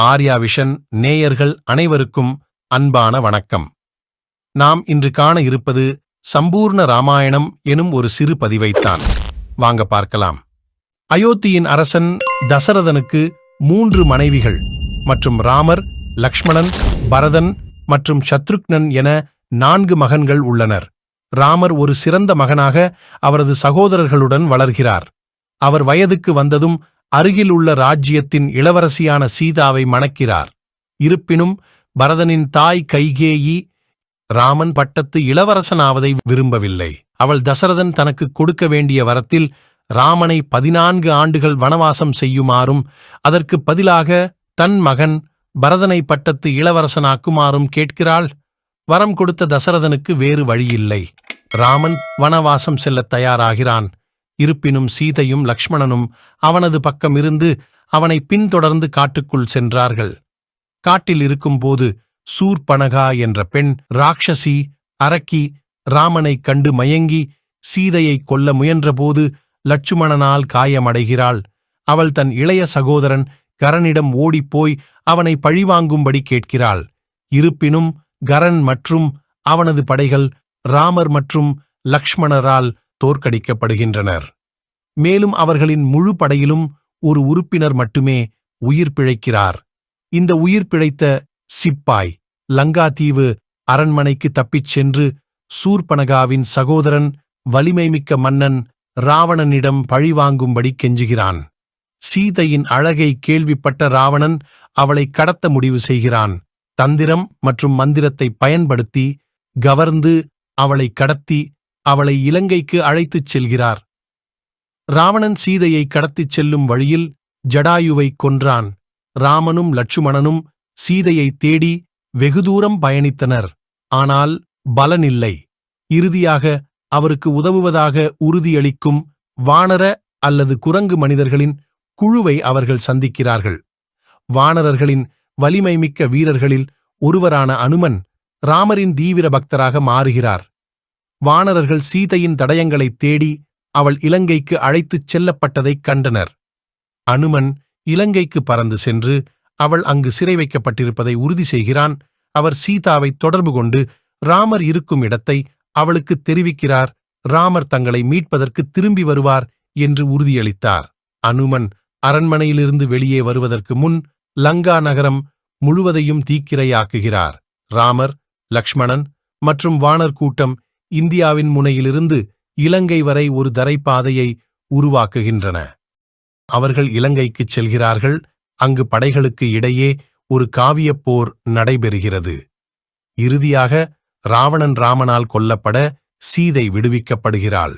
Arya vision நேயர்கள் அனைவருக்கும் அன்பான வணக்கம். நாம் இன்று காண இருப்பது சம்பூர்ண ராமாயணம் எனும் ஒரு சிறு பதிவைத்தான். வாங்க பார்க்கலாம். அயோத்தியின் அரசன் தசரதனுக்கு மூன்று மனைவிகள் மற்றும் ராமர் லக்ஷ்மணன் பரதன் மற்றும் சத்ருக்னன் என நான்கு மகன்கள் உள்ளனர். ராமர் ஒரு சிறந்த மகனாக அவரது சகோதரர்களுடன் வளர்கிறார். அவர் வயதுக்கு வந்ததும் அருகில் உள்ள ராஜ்யத்தின் இளவரசியான சீதாவை மணக்கிறார். இருப்பினும் பரதனின் தாய் கைகேயி ராமன் பட்டத்து இளவரசனாவதை விரும்பவில்லை. அவள் தசரதன் தனக்கு கொடுக்க வேண்டிய வரத்தில் ராமனை பதினான்கு ஆண்டுகள் வனவாசம் செய்யுமாறும் அதற்கு பதிலாக தன் மகன் பரதனை பட்டத்து இளவரசனாக்குமாறும் கேட்கிறாள். வரம் கொடுத்த தசரதனுக்கு வேறு வழியில்லை. ராமன் வனவாசம் செல்லத் தயாராகிறான். இருப்பினும் சீதையும் லக்ஷ்மணனும் அவனது பக்கம் இருந்து அவனை பின்தொடர்ந்து காட்டுக்குள் சென்றார்கள். காட்டில் இருக்கும்போது சூர்பனகா என்ற பெண் ராட்சசி அரக்கி ராமனைக் கண்டு மயங்கி சீதையை கொல்ல முயன்றபோது லட்சுமணனால் காயமடைகிறாள். அவள் தன் இளைய சகோதரன் கரனிடம் ஓடிப்போய் அவனை பழிவாங்கும்படி கேட்கிறாள். இருப்பினும் கரன் மற்றும் அவனது படைகள் ராமர் மற்றும் லக்ஷ்மணரால் தோற்கடிக்கப்படுகின்றனர். மேலும் அவர்களின் முழு படையிலும் ஒரு உறுப்பினர் மட்டுமே உயிர் பிழைக்கிறார். இந்த உயிர் பிழைத்த சிப்பாய் லங்காதீவு அரண்மனைக்கு தப்பிச் சென்று சூர்பனகாவின் சகோதரன் வலிமைமிக்க மன்னன் ராவணனிடம் பழிவாங்கும்படி கெஞ்சுகிறான். சீதையின் அழகை கேள்விப்பட்ட ராவணன் அவளை கடத்த முடிவு செய்கிறான். தந்திரம் மற்றும் மந்திரத்தை பயன்படுத்தி கவர்ந்து அவளை கடத்தி அவளை இலங்கைக்கு அழைத்துச் செல்கிறார். ராவணன் சீதையை கடத்திச் செல்லும் வழியில் ஜடாயுவை கொன்றான். ராமனும் லட்சுமணனும் சீதையை தேடி வெகு தூரம் பயணித்தனர். ஆனால் பலனில்லை. இறுதியாக அவருக்கு உதவுவதாக உறுதியளிக்கும் வானர அல்லது குரங்கு மனிதர்களின் குழுவை அவர்கள் சந்திக்கிறார்கள். வானரர்களின் வலிமைமிக்க வீரர்களில் ஒருவரான அனுமன் ராமரின் தீவிர பக்தராக மாறுகிறார். வானரர்கள் சீதையின் தடயங்களைத் தேடி அவள் இலங்கைக்கு அழைத்துச் செல்லப்பட்டதைக் கண்டனர். அனுமன் இலங்கைக்கு பறந்து சென்று அவள் அங்கு சிறை வைக்கப்பட்டிருப்பதை உறுதி செய்கிறான். அவர் சீதாவை தொடர்பு கொண்டு ராமர் இருக்கும் இடத்தை அவளுக்கு தெரிவிக்கிறார். ராமர் தங்களை மீட்பதற்கு திரும்பி வருவார் என்று உறுதியளித்தார். அனுமன் அரண்மனையிலிருந்து வெளியே வருவதற்கு முன் லங்கா நகரம் முழுவதையும் தீக்கிரையாக்குகிறார். ராமர் லக்ஷ்மணன் மற்றும் வானர் கூட்டம் இந்தியாவின் முனையிலிருந்து இலங்கை வரை ஒரு தரைப்பாதையை உருவாக்குகின்றன. அவர்கள் இலங்கைக்குச் செல்கிறார்கள். அங்கு படைகளுக்கு இடையே ஒரு காவியப் போர் நடைபெறுகிறது. இறுதியாக ராவணன் ராமனால் கொல்லப்பட சீதை விடுவிக்கப்படுகிறாள்.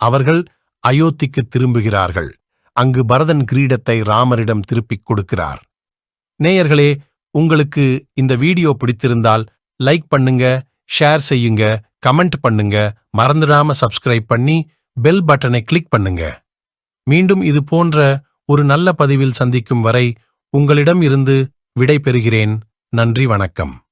அவர்கள் அயோத்திக்கு திரும்புகிறார்கள். அங்கு பரதன் கிரீடத்தை ராமரிடம் திருப்பிக் கொடுக்கிறார். நேயர்களே உங்களுக்கு இந்த வீடியோ பிடித்திருந்தால் லைக் பண்ணுங்க ஷேர் செய்யுங்க கமெண்ட் பண்ணுங்க மறந்துடாம சப்ஸ்கிரைப் பண்ணி பெல் பட்டனை கிளிக் பண்ணுங்க. மீண்டும் இது போன்ற ஒரு நல்ல பதிவில் சந்திக்கும் வரை உங்களிடம் இருந்து விடை பெறுகிறேன் நன்றி வணக்கம்.